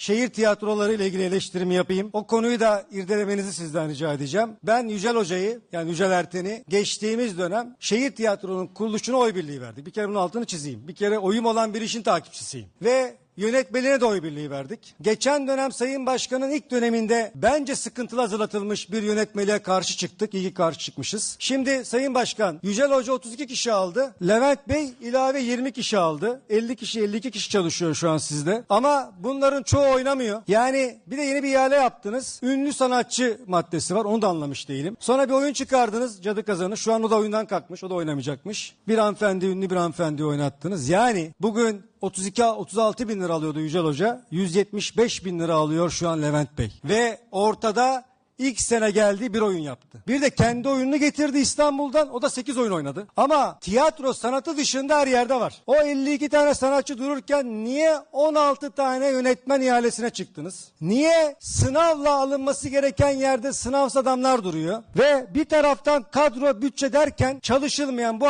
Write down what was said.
şehir tiyatroları ile ilgili eleştirimi yapayım. O konuyu da irdelemenizi sizden rica edeceğim. Ben Yücel Hoca'yı yani Yücel Erten'i geçtiğimiz dönem şehir tiyatronun kuruluşuna oy birliği verdik. Bir kere bunun altını çizeyim. Bir kere oyum olan bir işin takipçisiyim. Ve Yönetmeliğine de oy birliği verdik. Geçen dönem Sayın Başkan'ın ilk döneminde bence sıkıntılı hazırlatılmış bir yönetmeliğe karşı çıktık. İyi karşı çıkmışız. Şimdi Sayın Başkan Yücel Hoca 32 kişi aldı. Levent Bey ilave 20 kişi aldı. 50 kişi 52 kişi çalışıyor şu an sizde. Ama bunların çoğu oynamıyor. Yani bir de yeni bir ihale yaptınız. Ünlü sanatçı maddesi var. Onu da anlamış değilim. Sonra bir oyun çıkardınız. Cadı Kazanı. Şu an o da oyundan kalkmış. O da oynamayacakmış. Bir hanımefendi ünlü bir hanımefendi oynattınız. Yani bugün 32-36 bin lira alıyordu Yücel Hoca. 175 bin lira alıyor şu an Levent Bey. Ve ortada ilk sene geldi bir oyun yaptı. Bir de kendi oyununu getirdi İstanbul'dan. O da 8 oyun oynadı. Ama tiyatro sanatı dışında her yerde var. O 52 tane sanatçı dururken niye 16 tane yönetmen ihalesine çıktınız? Niye sınavla alınması gereken yerde sınavsız adamlar duruyor? Ve bir taraftan kadro bütçe derken çalışılmayan bu